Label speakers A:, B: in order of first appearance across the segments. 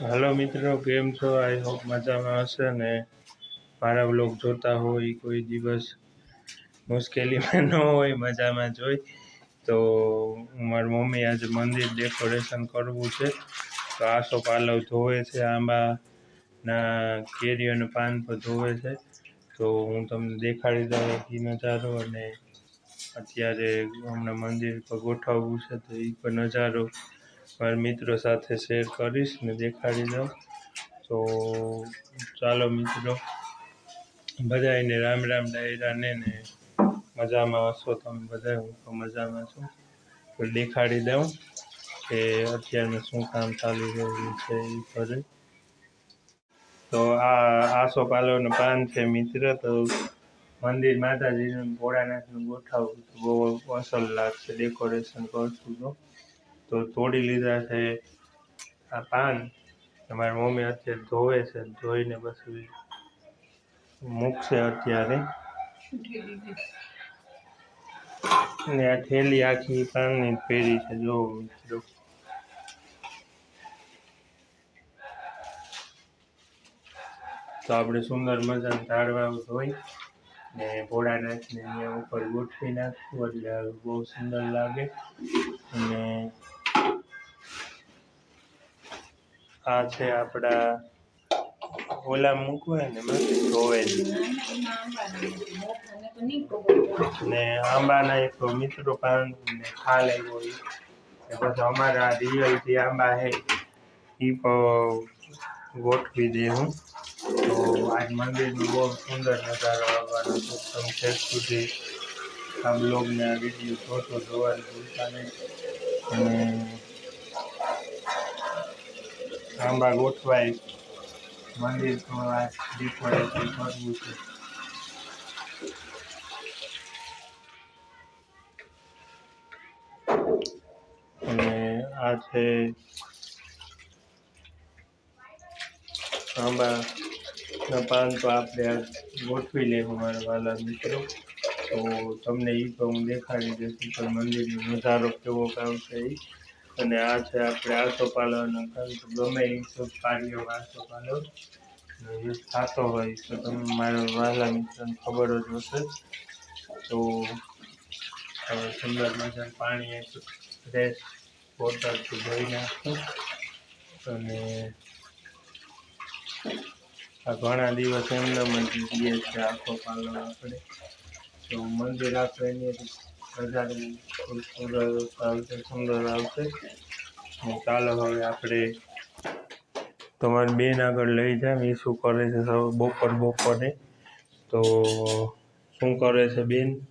A: હાલો મિત્રો, કેમ છો? આઈ હોપ મજામાં હશે ને મારા બ્લોગ જોતા હોય, કોઈ દિવસ મુશ્કેલીમાં ન હોય, મજામાં જોઈ તો મારી મમ્મી આજે મંદિર ડેકોરેશન કરવું છે. તો આસો પાલવ ધોવે છે, આંબાના કેરી અને પાન પર ધોવે છે. તો હું તમને દેખાડી દઉં એ નજારો અને અત્યારે હમણાં મંદિર પર ગોઠવવું છે, તો એ પણ નજારો મારા મિત્રો સાથે શેર કરીશ ને દેખાડી દઉં. તો ચાલો મિત્રો બધાને રામ રામ ડાયરાને ને મજામાં હશો તમે બધા હું તો મજામાં છું. તો દેખાડી દઉં કે અત્યારનું શું કામ ચાલી રહ્યું છે એ કરે તો આ આસો પાલવનું પાન છે મિત્ર, તો મંદિર માતાજીનું ભોળાનાથનું ગોઠવું બહુ અસર લાગશે ડેકોરેશન કરશું તો. તો તોડી લીધા છે. આ પાન મારી મમ્મી અત્યારે ધોવે છે. ધોઈને પછી મૂકશે અત્યારે. ને આ થેલી આખી પાનની પહેરી છે. જો મિત્રો. તો આપણે સુંદર મજાનું ઝાડવા ધોઈ ને ભોળાનાથને અહીંયા ઉપર ગોઠવી નાખવું એટલે બહુ સુંદર લાગે. અને આ છે આપણા ઓલા મૂકવાય ને માથે ધોવે ને આંબાના એક મિત્રો પાન ને ખાલ આવ્યો. ને પછી અમારા રિયલ જે આંબા છે એ ગોઠવી દે હું. તો આજ મંદિરનું બહુ સુંદર નજારો આવવાનો છે. તમે છેક સુધી આ બ્લોગને આ વીડિયો જોતો જોવાનું ભૂલતા નહીં. અને આંબા ગોઠવાય. મંદિર ડેકોરેશન કરવું છે. અને આ છે આંબાના પાન તો આપણે ગોઠવી લેવું મારા વાલા મિત્રો. તો તમને એ તો હું દેખાડી દઈશ પણ મંદિરનો નજારો કેવો કામ છે એ અને આ છે આપણે આસો પાલવનો કામ તો ગમે એ શુભ કાર્યોમાં આસો પાલવ યુઝ થતો હોય તો તમે મારા વાલા મિત્રને ખબર જ હશે. તો હવે સુંદર મજાનું પાણી એક ફ્રેશ બોટલથી ધોઈ નાખશું અને આ ઘણા દિવસ એમને મંદિર જઈએ છીએ આખો પાલવ આપણે. તો મંદિર આપણે એની સુંદર આવશે ચાલો હવે આપણે તમારી બેન આગળ લઈ જાય એ શું કરે છે બપોર, બપોરે. તો શું કરે છે બેન?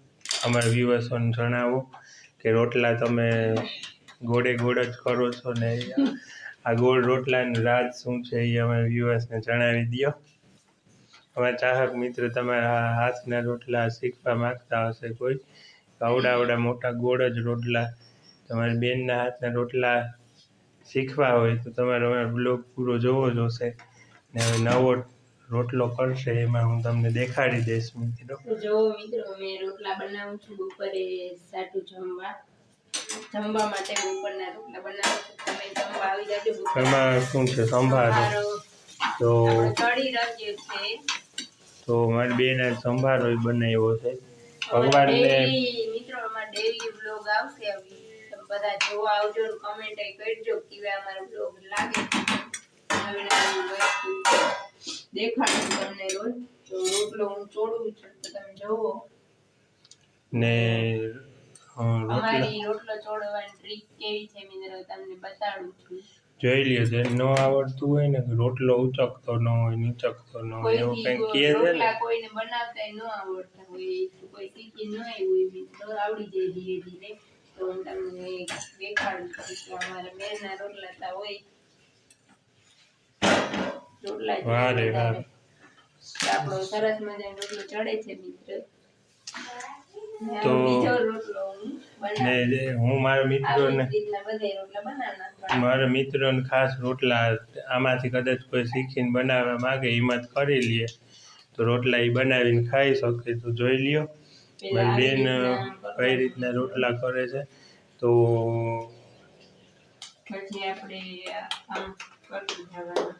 A: અમારા વ્યુઅર્સોને જણાવો કે રોટલા તમે ગોળે ગોળ જ કરો છો ને આ ગોળ રોટલાની રાજ શું છે એ અમારા વ્યુઅર્સને જણાવી દો. અમારા ચાહક મિત્ર તમારા હાથના રોટલા શીખવા માંગતા હશે કોઈ? આવડા આવડા મોટા ગોળ જ રોટલા. તમારી બેનના હાથના રોટલા શીખવા હોય તો તમારે અમારો બ્લોગ પૂરો જોવો જોશે ને હવે નવો રોટલો કરશે એમાં હું તમને દેખાડી દઈશ મિત્રો.
B: જો મિત્રો મેં રોટલા બનાવું છું બપોરે સાટું જમવા. જમવા માટે બપોરના રોટલા બનાવું છું. તમે જમવા આવી જાજો
A: એમાં શું છે સંભારો? તો
B: કઢી રાજ્ય છે.
A: તો મારી બેન આજ સંભારો બનાવ્યો છે. ભગવાનને
B: મિત્રો અમાર ડેઈલી વ્લોગ આવશે. હવે બધા જોવા આવજો કમેન્ટ કરજો કેવા અમારો વ્લોગ લાગે નવી નવી વસ્તુ દેખાડું તમને રોજ. તો રોટલો હું ચોડું છું તો તમે જોવો.
A: ને
B: અમારી રોટલો ચોડવાની ટ્રીક કેવી છે મિત્રો તમને બતાડું છું.
A: જોઈ લ્યો છે ન આવડતું હોય ને રોટલો ઉચકતો ન હોય નીચકતો ન હોય એવું
B: કોઈ
A: કંઈક કહે છે ને
B: કોઈને બનાવતા ન આવડતા હોય કોઈ શીખી ન આવ્યું હોય મિત્રો આવડી જાય ધીરે ધીરે તો હું તમને દેખાડું કે અમારા બેનના રોટલા તા હોય રોટલા વારે
A: વાહ રે
B: વધારે.
A: વાહ.
B: આપણો સરસ મજાનો રોટલો ચડે છે મિત્ર
A: તો- ને હું મારા મિત્રોને મારા મિત્રોને ખાસ રોટલા આમાંથી કદાચ કોઈ શીખીને બનાવવા માગે હિંમત કરી લે. તો રોટલા એ બનાવીને ખાઈ શકે તો જોઈ લ્યો. મારી બેન કઈ રીતના રોટલા કરે છે. તો
B: પછી આપણે આમ કરતું જવાનું.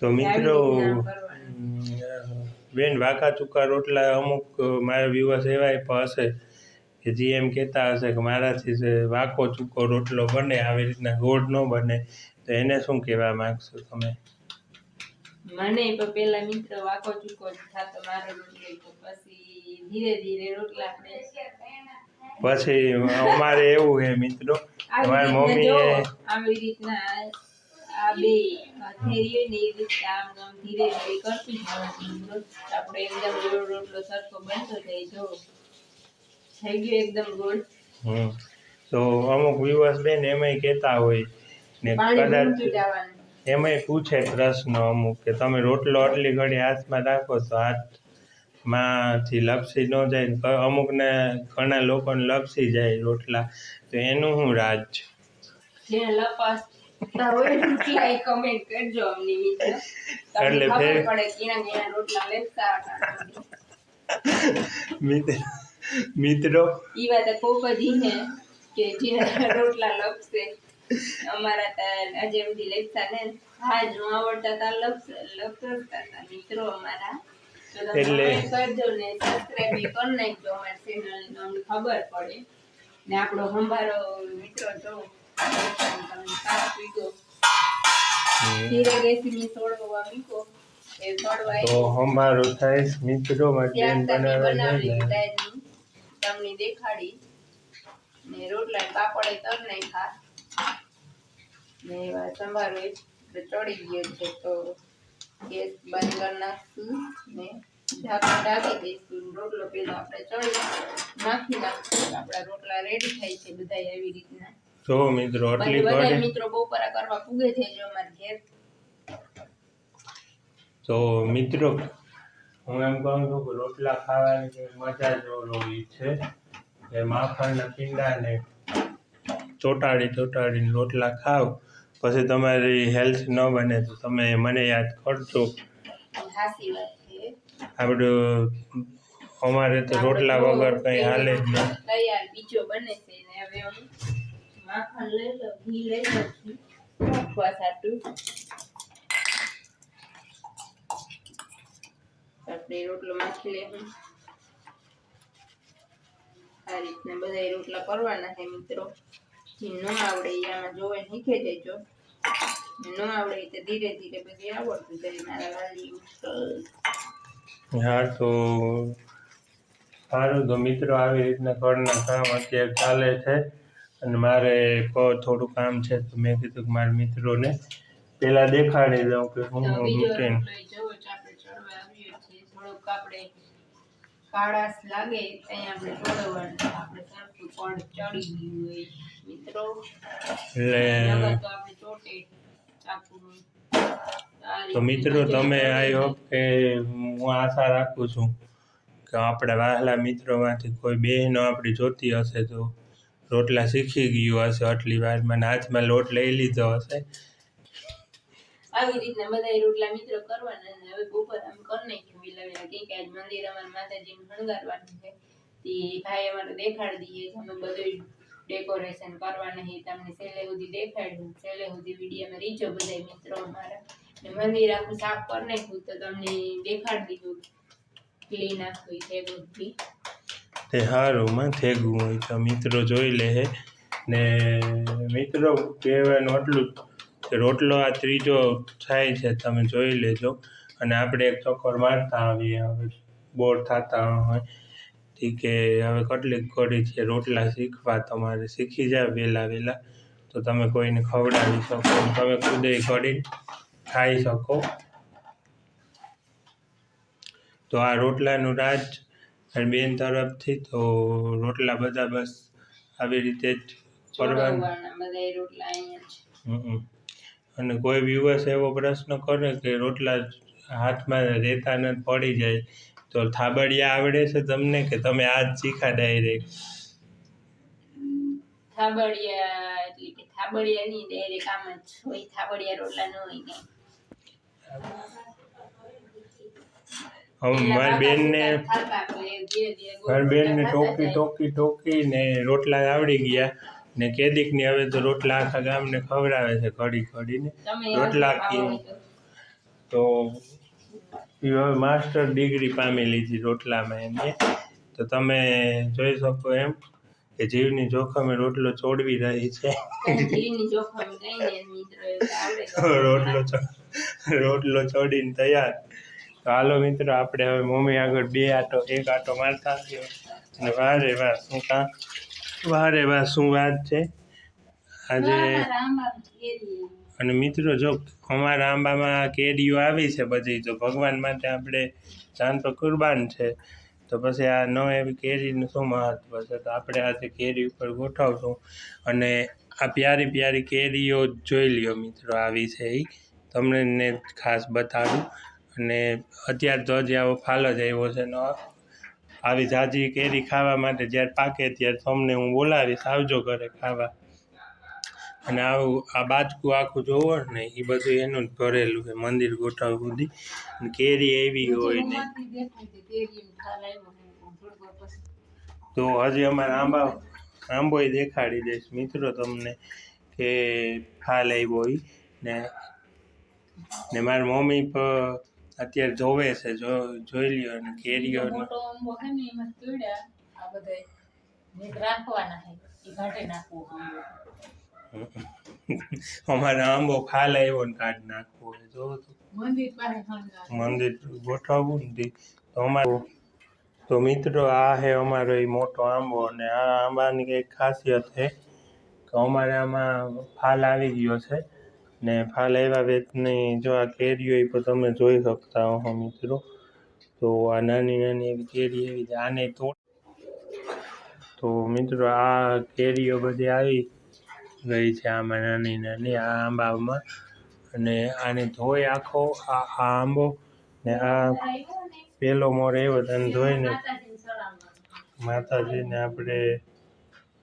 A: તો મિત્રો બેન વાંકા ચૂકા રોટલા અમુક મારા દિવસ એવાય પણ હશે કે જે એમ કહેતા હશે કે મારાથી વાંકો ચૂકો રોટલો બને આવી રીતના ગોળ ન બને તો એને શું કહેવા માંગશો તમે?
B: મને પણ મિત્ર વાકો ચૂકો થતો મારો રોટલો પછી ધીરે ધીરે રોટલા આપણે
A: પછી અમારે એવું છે મિત્રો અમારી મમ્મીએ
B: આવી રીતના આ બે થેરી હોય ને એ આમ આમ ધીરે ધીરે કરતું જવાનું આપણે એકદમ ગોળ રોટલો સરખો બનતો જાય જો થઈ ગયો એકદમ ગોળ
A: તો અમુક વિવસ બેન એમાંય કહેતા હોય ને કદાચ એમાંય પૂછે પ્રશ્ન અમુક કે તમે રોટલો આટલી ઘડી હાથમાં રાખો તો હાથમાંથી લપસી ન જાય અમુકને ઘણા લોકોને લપસી જાય રોટલા તો એનું શું રાજ છે
B: જેને લપાસતા હોય રોટલા એ કમેન્ટ કરજો અમને
A: એટલે
B: પડે કેના કેના રોટલા લેતા
A: મિત્ર મિત્રો.
B: ઈ વાત ખૂબ છે કે જેના રોટલા લપસે. અમારા તા આજે બધી લેખતા ને. હા જો આવડતા તા લપસ લપસતા તા મિત્રો અમારા.
A: એટલે-
B: કરજો ને સબસ્ક્રાઇબ કરી નાખજો અમારી ચેનલ ને અમને ખબર પડે. ને આપણો સંભારો મિત્રો જો
A: તો અમારું થાય મિત્રો માટે
B: ત્યાં તમે
A: બનાવવા
B: બનાવી
A: જાય
B: દાળની તમને દેખાડી. ને રોટલા પાપડે તર નાખ્યા. ને એવા સંભારો ચડી ગયો છે તો ગેસ બંધ કરી નાખશું ને ઢાંકણ ઢાંકી દઈશું. રોટલો પેલો આપણે ચડી નાખી નાખશું. આપણા રોટલા રેડી થાય છે બધા એવી રીતના.
A: જો મિત્રો આટલી ઘડી
B: મિત્રો બપોરા કરવા પૂગે છે જો અમાર ઘેર.
A: તો મિત્રો હું એમ કહું છું કે રોટલા ખાવાની જે મજા જ ઓલી છે. એ માખણના પીંડાને ચોટાડી ચોટાડીને રોટલા ખાવ. પછી તમારી હેલ્થ ન બને તો તમે મને યાદ કરજો. આપણું અમારે તો રોટલા વગર કંઈ હાલે જ નહીં
B: બીજો બને છે હવે માખણ આપણે રોટલો માખી લેવું આ રીતના બધા રોટલા કરવાના છે મિત્રો. ન આવડે એ આમાં જોવે શીખે જજો. ન આવડે તો ધીરે ધીરે બધી આવડતું જાય
A: હા, તો સારું તો મિત્રો આવી રીતના ઘરના કામ અત્યારે ચાલે છે. અને મારે કો- થોડું કામ છે તો મેં કીધું કે મારા મિત્રોને પહેલાં દેખાડી દઉં કે હું
B: તો બીજો
A: રૂટીન
B: રોટલો ઈ જોવો છો આપણે ચડવા આવ્યો છે થોડુંક આપણે કાળાશ લાગે ત્યાં આપણે ચોડવવાનું આપણે સરખું પડ ચડી ગયું હોય મિત્રો
A: એટલે
B: નકર તો આપણે ચોટે ચાકુનું આ
A: તો
B: રીતે
A: મિત્રો
B: બધે
A: તમે
B: ચડાવી
A: આઈ હોપ કે હું આશા રાખું છું કે આપણા વહાલા મિત્રોમાંથી કોઈ બહેનો આપણી જોતી હશે તો રોટલા શીખી ગયું હશે, આટલી વારમાં હાથમાં લોટ લઈ લીધો હશે.
B: આવી રીતના બધા રોટલા મિત્રો કરવાના અને હવે બપોર આમ કરી નાખ્યું વિલાવેલા કેમ કે આજ મંદિર અમારા માતાજીને શણગારવાનું છે. તે ભાઈ અમારે દેખાડી દઈએ કે અમે બધું ડેકોરેશન કરવાના છે. તમને છેલ્લે સુધી દેખાડ્યું છેલ્લે સુધી વિડીયોમાં રીચો બધા મિત્રો અમારા. ને મંદિર આખું સાફ કરી નાખ્યું તો તમને દેખાડી દીધું. ક્લીન આખું છે બધી
A: તે સારું થેગું હોય તો મિત્રો જોઈ લે ને મિત્રો કહેવાનું એટલું જ કે રોટલો આ ત્રીજો થાય છે, તમે જોઈ લેજો. અને આપણે એક ચક્કર મારતા આવીએ, હવે બોર થતા હોય. ઠીક કે હવે કેટલીક ઘડી છે, રોટલા શીખવા તમારે શીખી જાવ વહેલા વહેલા તો તમે કોઈને ખવડાવી શકો, તમે ખુદે ઘડી ખાઈ શકો. તો આ રોટલાનું રાજ અને બેન તરફથી તો રોટલા બધા બસ આવી રીતે જ કરવાનું.
B: જ.
A: અને કોઈ દિવસ એવો પ્રશ્ન કરે કે રોટલા હાથમાં રહેતા ન પડી જાય તો થાબડિયા આવડે છે તમને કે તમે આજ શીખા ડાયરેક્ટ
B: થાબડિયા એટલે કે થાબડિયા નહીં ડાયરેક્ટ આમ જ હોય થાબડિયા રોટલા ન હોય ને.
A: હવે મારી બેનને મારી બેનને ટોકી ટોકી ટોકી ને રોટલા આવડી ગયા ને કેદીકની હવે તો રોટલા આખા ગામને ખવડાવે છે કડીને
B: તમે
A: રોટલા
B: તો.
A: એ હવે માસ્ટર ડિગ્રી પામી લીધી રોટલામાં એમને તો તમે જોઈ શકો એમ કે જીવની જોખમે રોટલો ચોડવી રહી છે. રોટલો રોટલો ચોડીને તૈયાર. તો હાલો મિત્રો, આપણે હવે મમ્મી આગળ બે આટો, એક આટો મારતા આવ્યો અને વારે વાર શું કાં વારે વાર શું વાત છે? આજે અને મિત્રો, જો અમારા આંબામાં કેરીઓ આવી છે બધી, તો ભગવાન માટે આપણે જાન તો કુરબાન છે. તો પછી આ ન એવી કેરીનું શું મહત્વ છે? તો આપણે આજે કેરી ઉપર ગોઠવશું. અને આ પ્યારી પ્યારી કેરીઓ જોઈ લ્યો મિત્રો, આવી છે એ તમને ખાસ બતાડું. અને અત્યારે તો હજી આવો ફાલ જ આવ્યો છે ને. આવી ઝાઝી કેરી ખાવા માટે જ્યારે પાકે ત્યારે તમને હું બોલાવીશ આવજો ઘરે ખાવા. અને આવું આ બાજકું આખું જોવો ને એ બધું એનું જ ભરેલું છે મંદિર ગોઠવ સુધી. કેરી એવી હોય ને. તો હજી અમારે આંબા આંબોય દેખાડી દઈશ. મિત્રો તમને કે ફાલ આવ્યો હોય ને. ને મારી મમ્મી પણ અત્યારે જોવે છે જો જોઈ લ્યો અને કેરીઓ
C: મોટો આંબો છે ને એમાં તોડ્યા આ બધા રાખવાના છે. એ ઘાટે નાખવું
A: અમારે આંબો ફાલ આવ્યો ને કાઢ નાખવો જો
C: મંદિર
A: ગોઠવવું નથી તો. અમારે તો મિત્રો આ છે અમારો એ મોટો આંબો અને આ આંબાની કંઈક ખાસિયત છે કે અમારે આમાં ફાલ આવી ગયો છે. ને ફાલ આવ્યા વેતની જો આ કેરીઓ એ પણ તમે જોઈ શકતા હો મિત્રો. તો આ નાની નાની એવી કેરી એવી છે. આને તોડ તો મિત્રો આ કેરીઓ બધી આવી ગઈ છે આમાં નાની નાની આ આંબામાં. અને આને ધોઈ આખો આ આ આંબો ને આ પેલો મોર એવો તને ધોઈને
C: માતાજીને
A: આપણે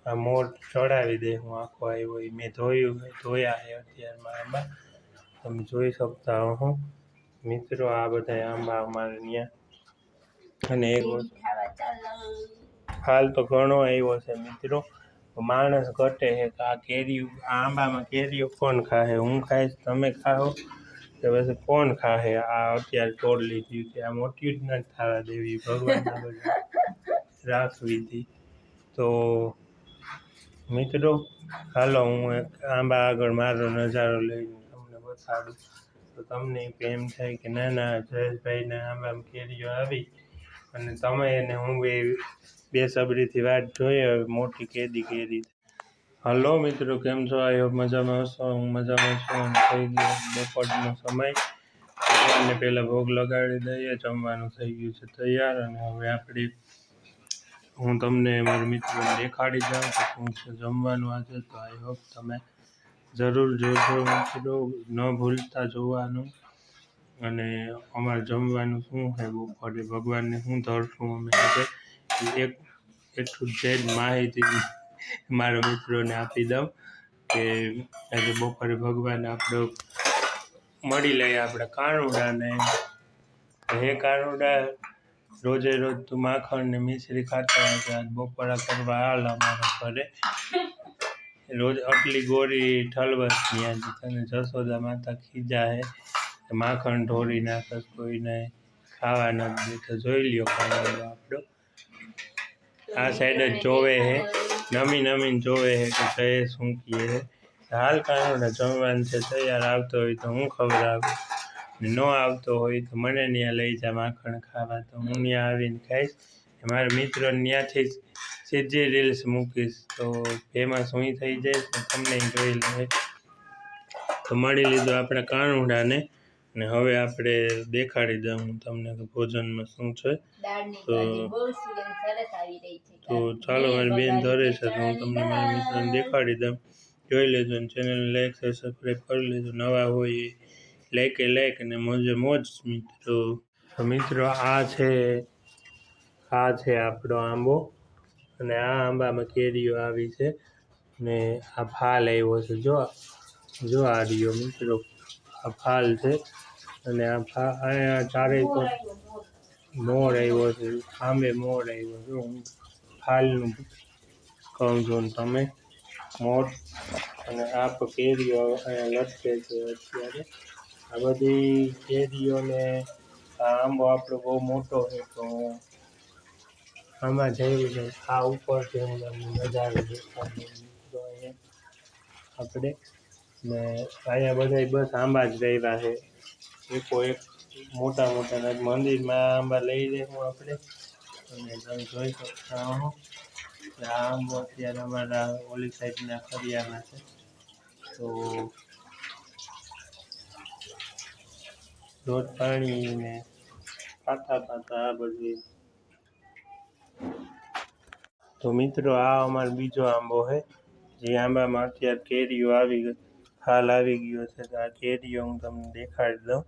A: આ મોર ચડાવી દે હું આખો આવ્યો એ મેં ધોયું ધોયા છે અત્યારમાં આંબા. તમે જોઈ શકતા હો. મિત્રો આ બધા આંબા અમારે ત્યાં અને એક હાલ તો ઘણો આવ્યો છે મિત્રો. માણસ ઘટે છે કે આ કેરી આ આંબામાં કેરીઓ કોણ ખાહે? હું ખાઈશ તમે ખાઓ. કે પછી કોણ ખાહે? આ અત્યારે તોડ લીધી છે. આ મોટી જ નથી થવા દેવી ભગવાન રાખવી હતી તો મિત્રો, હાલો હું એક આંબા આગળ મારો નજારો લઈને તમને બતાડું તો તમને એમ થાય કે ના ના, જયેશભાઈને આંબામાં કેરીઓ આવી અને તમે એને હું બે બેસબરીથી વાત જોઈએ હવે મોટી કેદી કેરી. હલો મિત્રો, કેમ છો? આવ્યો મજામાં હશો? હું મજામાં છું થઈ ગયો બપોરનો સમય. પહેલાં ભોગ લગાડી દઈએ, જમવાનું થઈ ગયું છે તૈયાર અને હવે આપણે હું તમને મારા મિત્રોને દેખાડી જાઉં કે શું છે જમવાનું આજે તો આઈ હોપ તમે જરૂર જોજો, મિત્રો. ન ભૂલતા જોવાનું. અને અમારે જમવાનું શું છે બપોરે? ભગવાનને શું ધરશું અમે આજે? એક એટલું જે માહિતી મારા મિત્રોને આપી દઉં કે આજે બપોરે ભગવાન આપણો મળી લઈએ આપણે કાનુડાને. હે કાનુડા રોજે રોજ તું માખણ ને મિશ્રી ખાતા હોય તો આજ બપોરા કરવા આવેલા મારા ઘરે. રોજ આટલી ગોરી ઠલવસની આજે તને જશોદા માતા ખીજા હે. માખણ ઢોરી નાખસ કોઈને ખાવા નથી દેતો જોઈ લ્યો ખાવાનો આપણો આ સાઈડ જ જોવે હે, નમી નમીને જોવે હે કે જય શું કીએ હે. હાલ ને જમવાનું છે, તૈયાર આવતો હોય તો હું ખબર ને ન આવતો હોય તો મને ત્યાં લઈ જા માખણ ખાવા. તો હું ત્યાં આવીને ખાઈશ મારા મિત્રો ત્યાંથી જ સીધી રીલ્સ મૂકીશ. તો ફેમસ હું થઈ જઈશ તમને જોઈ લે તો મળી લીધો આપણે કાનુડાને ને હવે આપણે દેખાડી દઉં હું તમને કે ભોજનમાં શું છે. તો- તો ચાલો મારી બેન ધરે છે તો હું તમને મારા મિત્રોને દેખાડી દઉં. જોઈ લેજો અને ચેનલ લાઈક સબસ્ક્રાઈબ કરી લેજો. નવા હોય લાઈક લાઈક અને મોજે મોજ મિત્રો. તો મિત્રો આ છે આ છે આપણો આંબો અને આ આંબામાં કેરીઓ આવી છે ને આ ફાલ આવ્યો છે. જો જો આ રહ્યો મિત્રો આ ફાલ છે અને આ ફા અહીંયા ચારે તો મોર. આવ્યો છે. આંબે મોર આવ્યો. છે હું ફાલનું કહું છું તમે મોર અને આ કેરીઓ અહીંયા લટકે છે અત્યારે. આ બધી કેરીઓને, આ આંબો આપણો બહુ મોટો છે, તો આમાં જઈ છે આ ઉપર છે દેખાડું. આપણે ને અહીંયા બધા બસ આંબા જ રહ્યા છે. એકો એક મોટા મોટા મંદિરમાં આંબા લઈ જઈશું આપણે. અને તમે જોઈ શકતા હો આંબો અત્યારે અમારા ઓલી સાઈડના ફરિયાના છે. તો રોજ પાણી ને પાતા પાતા આ બધું. તો મિત્રો, આ અમારો બીજો આંબો છે જે આંબામાં અત્યારે કેરીઓ આવી ગઈ ફાલ આવી ગયો છે. તો આ કેરીઓ હું તમને દેખાડી દઉં.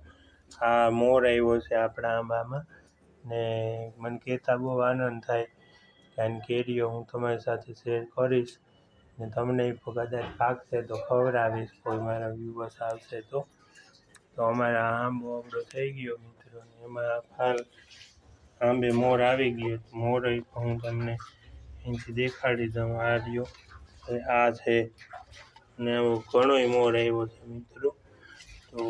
A: આ મોર આવ્યો છે આપણા આંબામાં. ને મને કહેતા બહુ આનંદ થાય કારણ કેરીઓ હું તમારી સાથે શેર કરીશ. ને તમને કદાચ પાકશે તો ખવડાવીશ. કોઈ મારા વ્યૂવર્સ આવશે તો. તો અમારા આંબો આપણો થઈ ગયો મિત્રો એમાં ફાલ આંબે મોર આવી ગયો. મોર હું તમને અહીંથી દેખાડી દઉં, આ રહ્યો. આ છે, ને એવો ઘણોય મોર આવ્યો છે મિત્રો. તો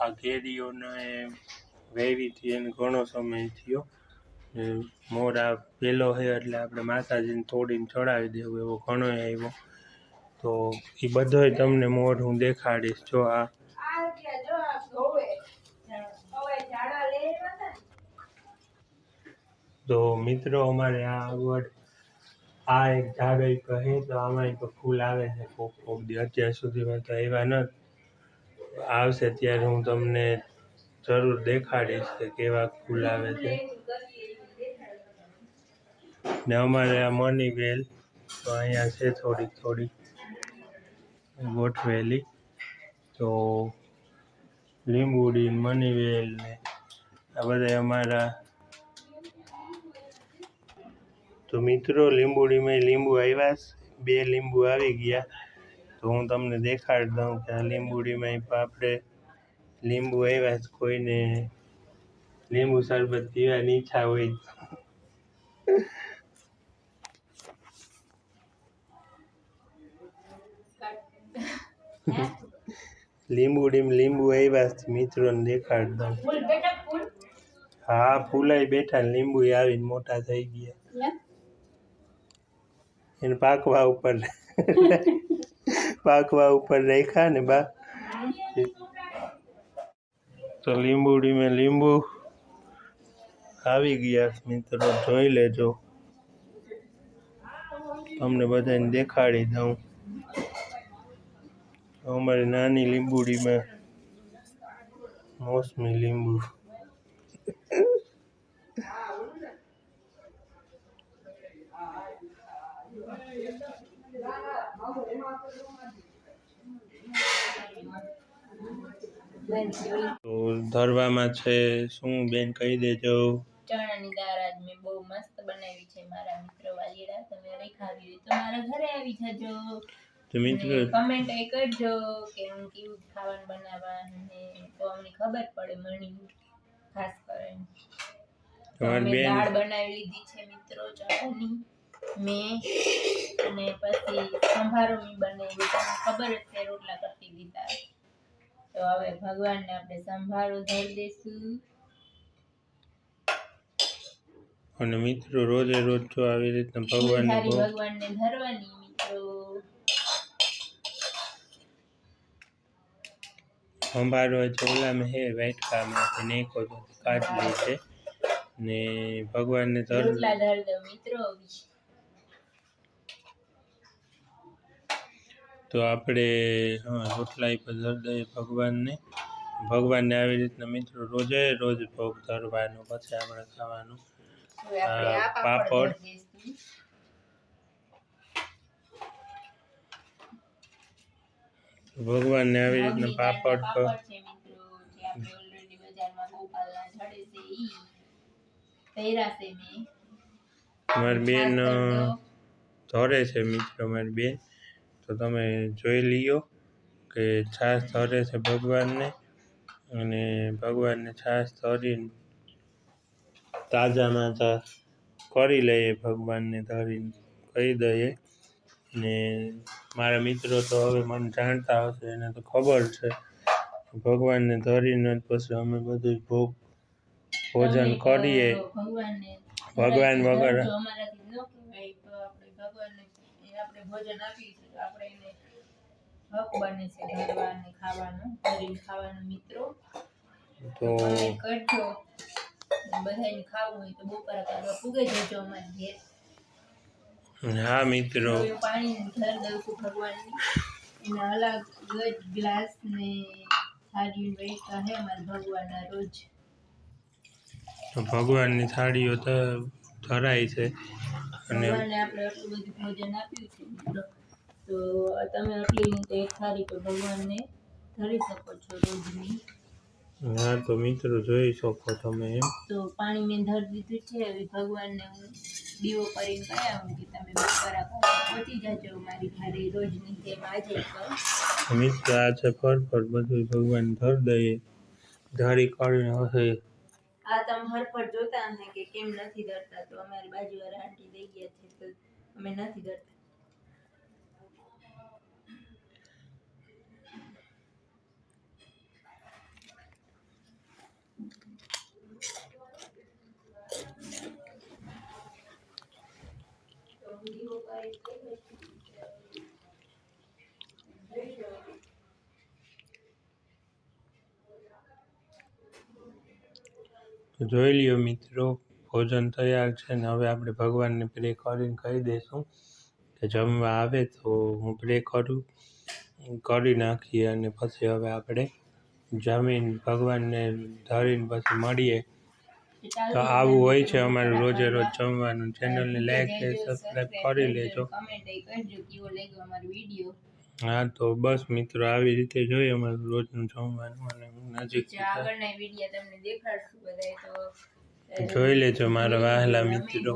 A: આ કેરીઓને વહેવીથી એને ઘણો સમય થયો. મોર આ પહેલો છે એટલે આપણે માતાજીને તોડીને ચડાવી દેવું એવો ઘણો આવ્યો. તો એ બધોય તમને મોર હું દેખાડીશ. જો આ
B: આ એટલે જો આ ધોવે હવે ઝાડા લઈ આવ્યા હતા ને
A: તો મિત્રો, અમારે આ આગળ આ એક ઝાડ કહે, તો આમાં એક ફૂલ આવે છે, કોક કોક દી અત્યાર સુધીમાં તો આવ્યા ન આવશે. ત્યારે હું તમને જરૂર દેખાડીશ કે કેવા ફૂલ આવે છે.
B: એવું એવું
A: ને અમારે આ મની વેલ, તો અહીંયા છે થોડીક થોડીક ગોઠવેલી. તો લીંબુડી મની વેલ ને આ બધા અમારા તો મિત્રો લીંબુડીમાં લીંબુ આવ્યા બે લીંબુ આવી ગયા. તો હું તમને દેખાડી દઉં કે આ લીંબુડીમાં આપણે લીંબુ આવ્યા છે. કોઈને લીંબુ શરબત પીવાની ઈચ્છા હોય લીંબુડીમાં લીંબુ આવ્યા મિત્રોને દેખાડી દઉં. હા ફૂલાઈ બેઠા લીંબુ આવીને મોટા થઈ ગયા. એને પાકવા ઉપર પાકવા ઉપર રાખ્યા ને બા. તો લીંબુડીમાં લીંબુ આવી ગયા મિત્રો જોઈ લેજો. તમને બધાને દેખાડી દઉં. અમારી નાની લીંબુડીમાં મોસમી લીંબુ. તો ધરવામાં છે શું બેન કહી દેજો?
C: ચણાની દાળ આજ મેં બહુ મસ્ત બનાવી છે મારા મિત્રો વાલીડા. તમે નહીં ખાવી હોય તો મારા ઘરે આવી જજો.
A: તો મિત્રો
C: કમેન્ટ એ કરજો કે હું કેવું ખાવાનું બનાવવા ને તો અમને ખબર પડે મણી ખાસ કરીને.
A: તમારી બેન
C: દાળ બનાવી લીધી છે મિત્રો ચણાની. મેં અને પછી સંભારો મેં બનાવી. તમને ખબર જ છે રોટલા કરતી દીધા તો હવે ભગવાનને આપણે સંભારો ધરી દઈશું.
A: અને મિત્રો રોજે રોજ જો આવી રીતના ભગવાનને
C: ભગવાનને ધરવાની મિત્રો.
A: સંભાળો ચોલામાં હે વાટકામાં નેકો કાઢલી છે. ને ભગવાનને ધર
C: મિત્રો.
A: તો આપણે હા રોટલા પર ધર દઈએ ભગવાનને. ભગવાનને આવી રીતના મિત્રો રોજે રોજ ભોગ ધરવાનો પછી આપણે ખાવાનું. પાપડ. ભગવાનને આવી રીતના પાપડ મારી બેન ધરે છે મિત્રો મારી બેન. તો તમે જોઈ લ્યો કે છાશ ધરે છે ભગવાનને અને ભગવાનને છાશ ધરીને તાજા માજા કરી લઈએ ભગવાનને ધરીને કહી દઈએ. ને મારા મિત્રો તો હવે મને જાણતા હશે એને તો ખબર છે. ભગવાનને ધરીને જ પછી અમે બધું ભોગ ભોજન કરીએ. ભગવાન વગર
B: આપણે ભોજન આપીએ છીએ તો આપણે એને હક બને છે ધરવાને ખાવાનું ભરીને ખાવાનું મિત્રો.
A: તો
B: કરજો. બધાને ખાવું હોય તો બપોરા કરવા ફૂગે જજો અમારી ઘેર.
A: હા મિત્રો.
B: પાણી ધર દઉં ભગવાનની. એના અલગ જ ગ્લાસ ને થાળી વહેતા હે અમારા ભગવાનના રોજ.
A: તો ભગવાનની થાળીઓ તો ધરાય છે. અને
B: આપણે આટલું બધું ભોજન આપ્યું છે. મિત્રો તો તમે આટલી રીતે થાળી તો ભગવાનને ધરી શકો છો રોજની.
A: હા તો મિત્રો જોઈ શકો તમે એમ.
B: તો પાણી મેં ધરી દીધું છે. હવે ભગવાનને હું દીવો કરીને કયા હું કે તમે બપોરા કરવા પહોંચી જાજો મારી ઘરે રોજની જેમ આજે તો.
A: મિત્ર આ છે ફર ફર બધું ભગવાન ધર દઈએ. ધારી કાઢીને હશે.
B: આ તમે હર પર જોતા હે કે કેમ નથી ડરતા, તો અમારી બાજુવાળા આંટી દઈ ગયા છે, તો અમે નથી ધરતા
A: જોઈ લ્યો મિત્રો, ભોજન તૈયાર છે ને હવે આપણે ભગવાનને પ્રે કરીને કહી દઈશું કે જમવા આવે તો હું પ્રે કરું કરી નાખીએ અને પછી હવે આપણે જમીન ભગવાનને ધરીને પછી મળીએ. તો આવું હોય છે અમારું રોજે રોજ જમવાનું. ચેનલને લાઈક સબસ્ક્રાઈબ કરી લેજો.
B: કમેન્ટ કરજો, કેવો લાગ્યો અમારો વીડિયો
A: હા તો બસ મિત્રો આવી રીતે જોઈએ અમારું રોજનું જમવાનું અને હું નજીક
B: આગળના વીડિયો તમને દેખાડશું બધાય તો
A: જોઈ લેજો મારા વહાલા મિત્રો.